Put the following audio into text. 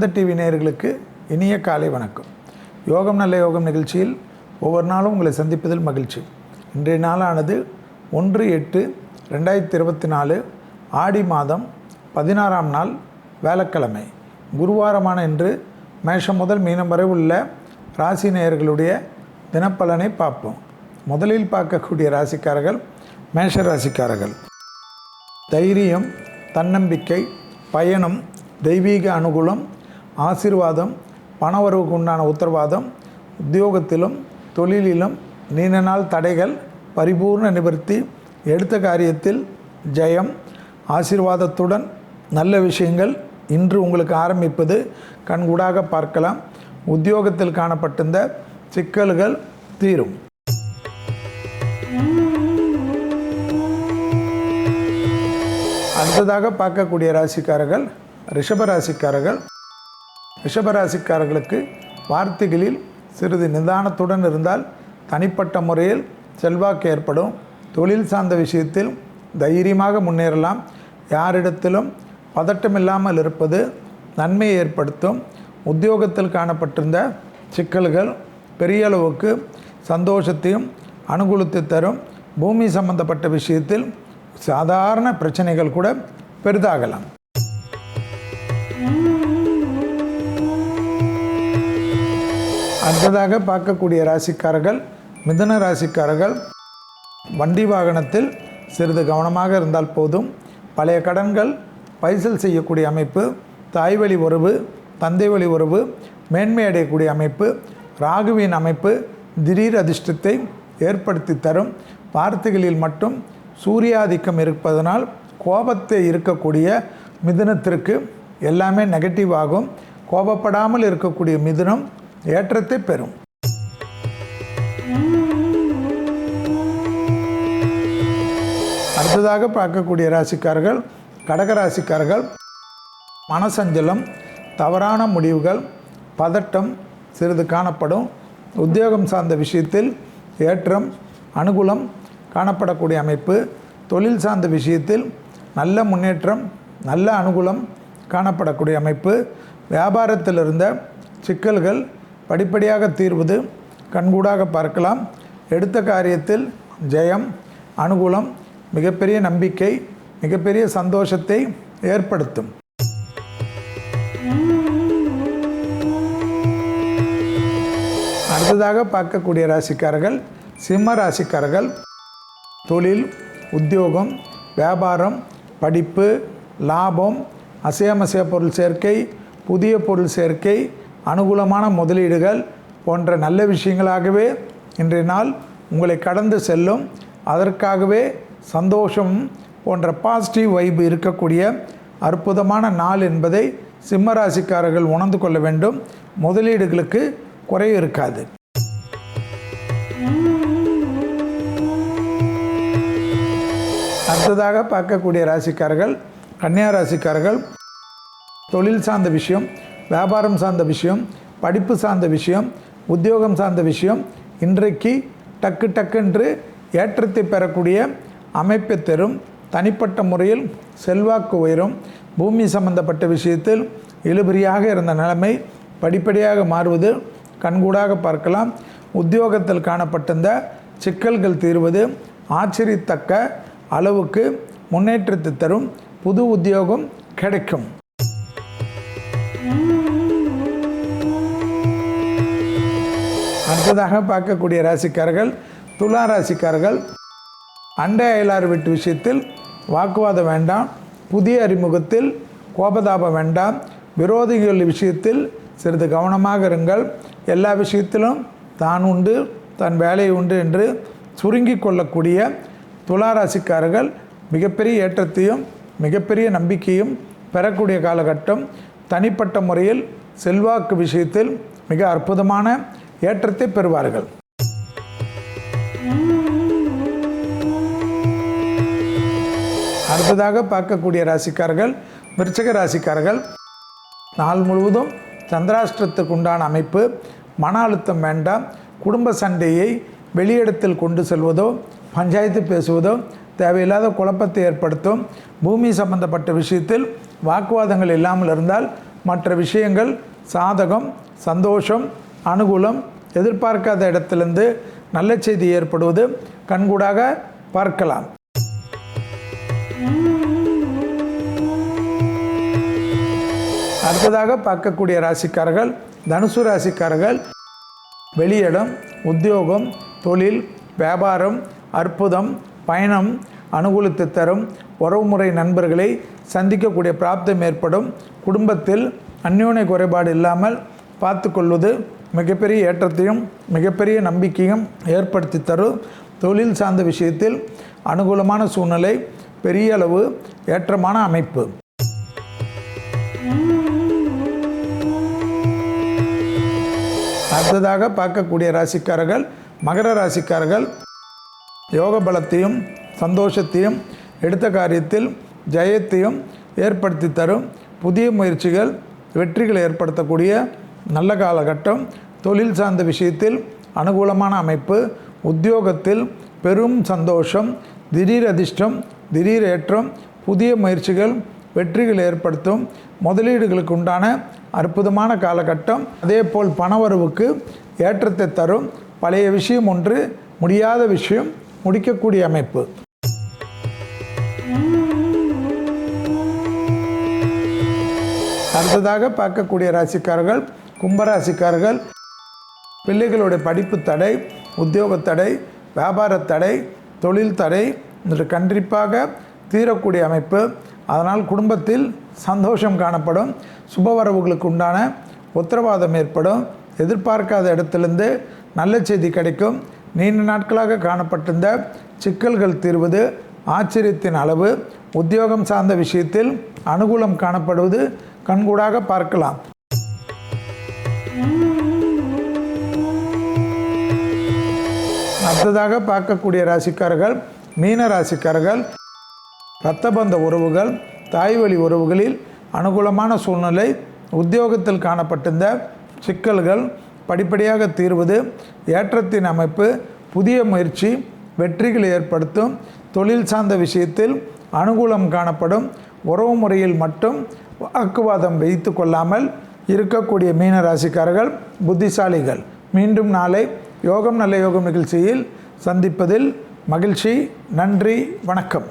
வேத டிவி நேயர்களுக்கு இனிய காலை வணக்கம். யோகம் நல்ல யோகம் நிகழ்ச்சியில் ஒவ்வொரு நாளும் உங்களை சந்திப்பதில் மகிழ்ச்சி. இன்றைய நாளானது ஒன்று எட்டு ரெண்டாயிரத்தி இருபத்தி நாலு ஆடி மாதம் பதினாறாம் நாள் வேலக்கிழமை. குருவாரமான இன்று மேஷம் முதல் மீனம் வரை உள்ள ராசி நேயர்களுடைய தினப்பலனை பார்ப்போம். முதலில் பார்க்கக்கூடிய ராசிக்காரர்கள் மேஷ ராசிக்காரர்கள். தைரியம் தன்னம்பிக்கை பயணம் தெய்வீக அனுகூலம் ஆசீர்வாதம் பணவரவுக்கு உண்டான உத்தரவாதம் உத்தியோகத்திலும் தொழிலிலும் நீண்ட நாள் தடைகள் பரிபூர்ண நிவர்த்தி எடுத்த காரியத்தில் ஜெயம் ஆசீர்வாதத்துடன் நல்ல விஷயங்கள் இன்று உங்களுக்கு ஆரம்பிப்பது கண்கூடாக பார்க்கலாம். உத்தியோகத்தில் காணப்பட்டிருந்த சிக்கல்கள் தீரும். அடுத்ததாக பார்க்கக்கூடிய ராசிக்காரர்கள் ரிஷப ராசிக்காரர்கள் ரிஷபராசிக்காரர்களுக்கு வார்த்தைகளில் சிறிது நிதானத்துடன் இருந்தால் தனிப்பட்ட முறையில் செல்வாக்கு ஏற்படும். தொழில் சார்ந்த விஷயத்தில் தைரியமாக முன்னேறலாம். யாரிடத்திலும் பதட்டமில்லாமல் இருப்பது நன்மையை ஏற்படுத்தும். உத்தியோகத்தில் காணப்பட்டிருந்த சிக்கல்கள் பெரிய அளவுக்கு சந்தோஷத்தையும் அனுகூலத்தை தரும். பூமி சம்பந்தப்பட்ட விஷயத்தில் சாதாரண பிரச்சனைகள் கூட பெரிதாகலாம். அடுத்ததாக பார்க்கக்கூடிய ராசிக்காரர்கள் மிதுன ராசிக்காரர்கள் வண்டி வாகனத்தில் சிறிது கவனமாக இருந்தால் போதும். பழைய கடன்கள் பைசல் செய்யக்கூடிய அமைப்பு தாய் வழி உறவு தந்தை வழி உறவு மேன்மை அடையக்கூடிய அமைப்பு ராகுவின் அமைப்பு திடீர் அதிர்ஷ்டத்தை ஏற்படுத்தி தரும். வார்த்தைகளில் மட்டும் சூரியாதிக்கம் இருப்பதனால் கோபத்தை இருக்கக்கூடிய மிதுனத்திற்கு எல்லாமே நெகட்டிவ் ஆகும். கோபப்படாமல் இருக்கக்கூடிய மிதுனம் ஏற்றத்தை பெறும். அடுத்ததாக பார்க்கக்கூடிய ராசிக்காரர்கள் கடக ராசிக்காரர்கள் மனசஞ்சலம் தவறான முடிவுகள் பதட்டம் சிறிது காணப்படும். உத்தியோகம் சார்ந்த விஷயத்தில் ஏற்றம் அனுகூலம் காணப்படக்கூடிய அமைப்பு. தொழில் சார்ந்த விஷயத்தில் நல்ல முன்னேற்றம் நல்ல அனுகூலம் காணப்படக்கூடிய அமைப்பு. வியாபாரத்தில் இருந்த சிக்கல்கள் படிப்படியாக தீர்வது கண்கூடாக பார்க்கலாம். எடுத்த காரியத்தில் ஜெயம் அனுகூலம் மிகப்பெரிய நம்பிக்கை மிகப்பெரிய சந்தோஷத்தை ஏற்படுத்தும். அடுத்ததாக பார்க்கக்கூடிய ராசிக்காரர்கள் சிம்ம ராசிக்காரர்கள் தொழில் உத்தியோகம் வியாபாரம் படிப்பு லாபம் அசையமசைய பொருள் சேர்க்கை புதிய பொருள் சேர்க்கை அனுகூலமான முதலீடுகள் போன்ற நல்ல விஷயங்களாகவே இன்றைய நாள் உங்களை கடந்து செல்லும். அதற்காகவே சந்தோஷம் போன்ற பாசிட்டிவ் வைப் இருக்கக்கூடிய அற்புதமான நாள் என்பதை சிம்ம ராசிக்காரர்கள் உணர்ந்து கொள்ள வேண்டும். முதலீடுகளுக்கு குறைவு இருக்காது. அடுத்ததாக பார்க்கக்கூடிய ராசிக்காரர்கள் கன்னியா ராசிக்காரர்கள் தொழில் சார்ந்த விஷயம் வியாபாரம் சார்ந்த விஷயம் படிப்பு சார்ந்த விஷயம் உத்தியோகம் சார்ந்த விஷயம் இன்றைக்கு டக்கு டக்குன்று ஏற்றத்தை பெறக்கூடிய அமைப்பை தரும் தனிப்பட்ட முறையில் செல்வாக்கு உயரும். பூமி சம்பந்தப்பட்ட விஷயத்தில் இழுபறியாக இருந்த நிலைமை படிப்படியாக மாறுவது கண்கூடாக பார்க்கலாம். உத்தியோகத்தில் காணப்பட்டிருந்த சிக்கல்கள் தீர்வது ஆச்சரியத்தக்க அளவுக்கு முன்னேற்றத்தை தரும். புது உத்தியோகம் கிடைக்கும். அடுத்ததாக பார்க்கக்கூடிய ராசிக்காரர்கள் துலா ராசிக்காரர்கள் அண்டை அயலார் வீட்டு விஷயத்தில் வாக்குவாதம் வேண்டாம் புதிய அறிமுகத்தில் கோபதாபம் வேண்டாம் விரோதிகள் விஷயத்தில் சிறிது கவனமாக இருங்கள். எல்லா விஷயத்திலும் தான் உண்டு தன் வேலை உண்டு என்று சுருங்கி கொள்ளக்கூடிய துலா ராசிக்காரர்கள் மிகப்பெரிய ஏற்றத்தையும் மிகப்பெரிய நம்பிக்கையும் பெறக்கூடிய காலகட்டம் தனிப்பட்ட முறையில் செல்வாக்கு விஷயத்தில் மிக அற்புதமான ஏற்றத்தை பெறுவார்கள். அடுத்ததாக பார்க்கக்கூடிய ராசிக்காரர்கள் விருச்சக ராசிக்காரர்கள். நாள் முழுவதும் சந்திராஷ்டிரத்துக்கு உண்டான அமைப்பு மன அழுத்தம் வேண்டாம் குடும்ப சண்டையை வெளியிடத்தில் கொண்டு செல்வதோ பஞ்சாயத்து பேசுவதோ தேவையில்லாத குழப்பத்தை ஏற்படுத்தும் பூமி சம்பந்தப்பட்ட விஷயத்தில் வாக்குவாதங்கள் இல்லாமல் இருந்தால் மற்ற விஷயங்கள் சாதகம் சந்தோஷம் அனுகூலம் எதிர்பார்க்காத இடத்திலிருந்து நல்ல செய்தி ஏற்படுவது கண்கூடாக பார்க்கலாம். அடுத்ததாக பார்க்கக்கூடிய ராசிக்காரர்கள் தனுசு ராசிக்காரர்கள் வெளியிடம் உத்தியோகம் தொழில் வியாபாரம் அற்புதம் பயணம் அனுகூலத்தை தரும் உறவுமுறை நண்பர்களை சந்திக்கக்கூடிய பிராப்தம் ஏற்படும். குடும்பத்தில் அந்யோன்ய குறைபாடு இல்லாமல் பார்த்து கொள்வது மிகப்பெரிய ஏற்றத்தையும் மிகப்பெரிய நம்பிக்கையும் ஏற்படுத்தி தரும் தொழில் சார்ந்த விஷயத்தில் அனுகூலமான சூழ்நிலை பெரிய அளவு ஏற்றமான அமைப்பு. அடுத்ததாக பார்க்கக்கூடிய ராசிக்காரர்கள் மகர ராசிக்காரர்கள் யோக பலத்தையும் சந்தோஷத்தையும் எடுத்த காரியத்தில் ஜெயத்தையும் ஏற்படுத்தி தரும். புதிய முயற்சிகள் வெற்றிகளை ஏற்படுத்தக்கூடிய நல்ல காலகட்டம் தொழில் சார்ந்த விஷயத்தில் அனுகூலமான அமைப்பு உத்தியோகத்தில் பெரும் சந்தோஷம் திடீர் அதிர்ஷ்டம் திடீர் ஏற்றம் புதிய முயற்சிகள் வெற்றிகள் ஏற்படுத்தும் முதலீடுகளுக்கு உண்டான அற்புதமான காலகட்டம். அதேபோல் பணவரவுக்கு ஏற்றத்தை தரும் பழைய விஷயம் ஒன்று முடியாத விஷயம் முடிக்கக்கூடிய அமைப்பு. அடுத்ததாக பார்க்கக்கூடிய ராசிக்காரர்கள் கும்பராசிக்காரர்கள் பிள்ளைகளுடைய படிப்பு தடை உத்தியோக தடை வியாபார தடை தொழில் தடை என்று கண்டிப்பாக தீரக்கூடிய அமைப்பு. அதனால் குடும்பத்தில் சந்தோஷம் காணப்படும். சுபவரவுகளுக்கு உண்டான உத்தரவாதம் ஏற்படும். எதிர்பார்க்காத இடத்திலிருந்து நல்ல செய்தி கிடைக்கும். நீண்ட நாட்களாக காணப்பட்டிருந்த சிக்கல்கள் தீர்வது ஆச்சரியத்தின் அளவு உத்தியோகம் சார்ந்த விஷயத்தில் அனுகூலம் காணப்படுவது கண்கூடாக பார்க்கலாம். அடுத்ததாக பார்க்கக்கூடிய ராசிக்காரர்கள் மீன ராசிக்காரர்கள் இரத்தபந்த உறவுகள் தாய்வழி உறவுகளில் அனுகூலமான சூழ்நிலை உத்தியோகத்தில் காணப்பட்டிருந்த சிக்கல்கள் படிப்படியாக தீர்வது ஏற்றத்தின் அமைப்பு புதிய முயற்சி வெற்றிகளை ஏற்படுத்தும் தொழில் சார்ந்த விஷயத்தில் அனுகூலம் காணப்படும் உறவு முறையில் மட்டும் வாக்குவாதம் வைத்து கொள்ளாமல் இருக்கக்கூடிய மீன ராசிக்காரர்கள் புத்திசாலிகள். மீண்டும் நாளை யோகம் நல்ல யோகம் நிகழ்ச்சியில் சந்திப்பதில் மகிழ்ச்சி நன்றி வணக்கம்.